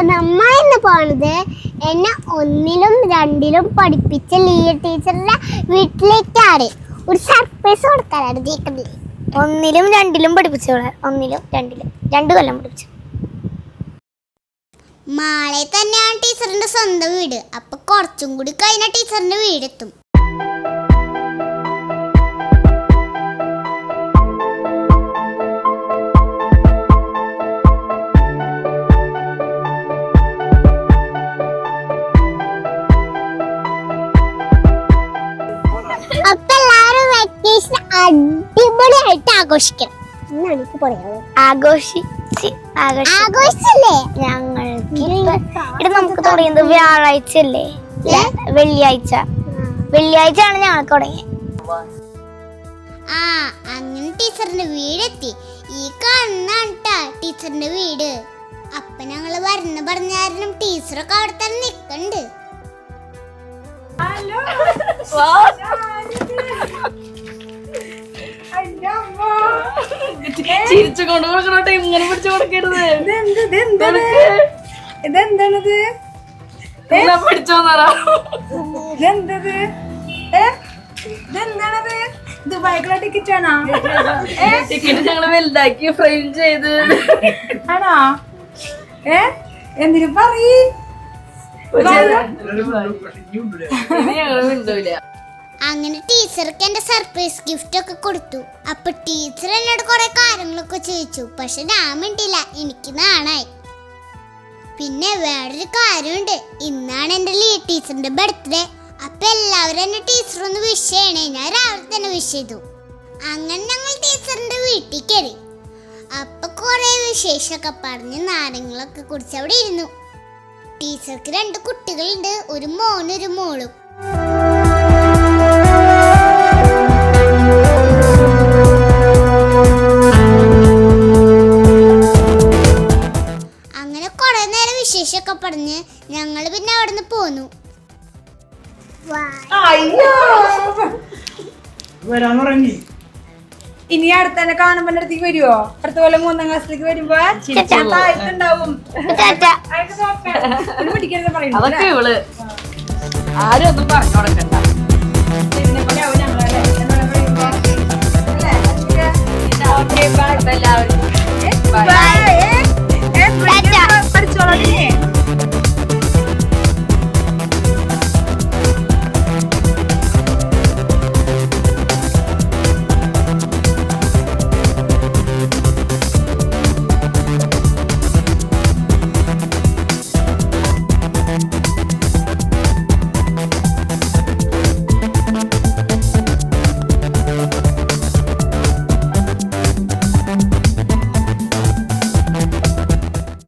അപ്പൊ നമ്മ ഇന്ന് പോണത് എന്നെ ഒന്നിലും രണ്ടിലും പഠിപ്പിച്ച ലീയ ടീച്ചറിന്റെ വീട്ടിലേക്കാണ്. ഒരു സർപ്രൈസ് കൊടുക്കാനാണ് ജയിക്കുന്നത് ഒന്നിലും രണ്ടിലും പഠിപ്പിച്ചോളെ ഒന്നിലും രണ്ടിലും. രണ്ടു കൊല്ലം പഠിപ്പിച്ചു. മാളെ തന്നെയാണ് ടീച്ചറിന്റെ സ്വന്തം വീട്. അപ്പൊ കുറച്ചും കൂടി കഴിഞ്ഞ ടീച്ചറിന്റെ വീടെത്തും. അടിപൊളിയായിട്ട് ആഘോഷിക്കണം. എന്നാണ് എനിക്ക് പറയാനുള്ളത്. ആഘോഷിച്ച് ആഘോഷിച്ചല്ലേ? ഞങ്ങൾക്ക് ഇവിടെ നമുക്ക് തുടങ്ങിയത് വ്യാഴാഴ്ച അല്ലേ? വെള്ളിയാഴ്ച. വെള്ളിയാഴ്ച ആണ് ഞങ്ങൾക്ക് തുടങ്ങിയത് ആ അങ്ങനെ ടീച്ചറിന്റെ വീടെത്തി. ഈ കാണുന്നാണ് ട്ടാ ടീച്ചറിന്റെ വീട്. അപ്പൊ ഞങ്ങൾ വരുന്ന പറഞ്ഞാലും ടീച്ചറൊക്കെ അവിടെ തന്നെ നിക്കണ്ട്. ചിരിച്ചു കൊണ്ട് കൊടുക്കണോട്ടെ ഇങ്ങനെ പിടിച്ചു കൊടുക്കരുത്. ഇതെന്താണിത്? പിടിച്ചോന്നറ ഇതെന്തത്? ഇതെന്താണത്? ദുബായിക്കുള്ള ടിക്കറ്റ് ആണോ? ടിക്കറ്റ് ഞങ്ങൾ വലുതാക്കി ഫ്രെയിം ചെയ്ത്. ആണോ? ഏ? എന്തിനു പറയ്? ഇനി ഞങ്ങൾ മിണ്ടൂല. അങ്ങനെ ടീച്ചർക്ക് എന്റെ സർപ്രൈസ് ഗിഫ്റ്റ് ഒക്കെ കൊടുത്തു. അപ്പൊ ടീച്ചർ എന്നോട് കുറെ കാര്യങ്ങളൊക്കെ ചോദിച്ചു. പക്ഷെ ഞാൻ മിണ്ടില്ല എനിക്ക് നാണായി. പിന്നെ വേറൊരു കാര്യമുണ്ട്. ഇന്നാണ് എന്റെ ലീഡ് ടീച്ചറിന്റെ ബർത്ത്ഡേ അപ്പൊ എല്ലാവരും എന്നെ ടീച്ചർ ഒന്ന് വിഷ് ചെയ്യണേ. ഞാൻ രാവിലെ തന്നെ വിഷ് ചെയ്തു. അങ്ങനെ ഞങ്ങൾ ടീച്ചറിന്റെ വീട്ടിൽ കയറി. അപ്പൊ കുറെ വിശേഷമൊക്കെ പറഞ്ഞ് നാരങ്ങളൊക്കെ കുടിച്ച് അവിടെ ഇരുന്നു. ടീച്ചർക്ക് രണ്ട് കുട്ടികളുണ്ട്. ഒരു മോനും ഒരു മോളും. വിശേഷമൊക്കെ പറഞ്ഞ് ഞങ്ങൾ പിന്നെ അവിടുന്ന് പോന്നു. അയ്യോ വരാൻ തുടങ്ങി ഇനി അടുത്ത തന്നെ കാണുമ്പോ അടുത്തേക്ക് വരുവോ? അടുത്ത പോലെ മൂന്നാം ക്ലാസ്സിലേക്ക് വരുമ്പോ താഴത്തുണ്ടാവും. അതൊക്കെ ഇവൾ ആരും ഒന്നും പറഞ്ഞു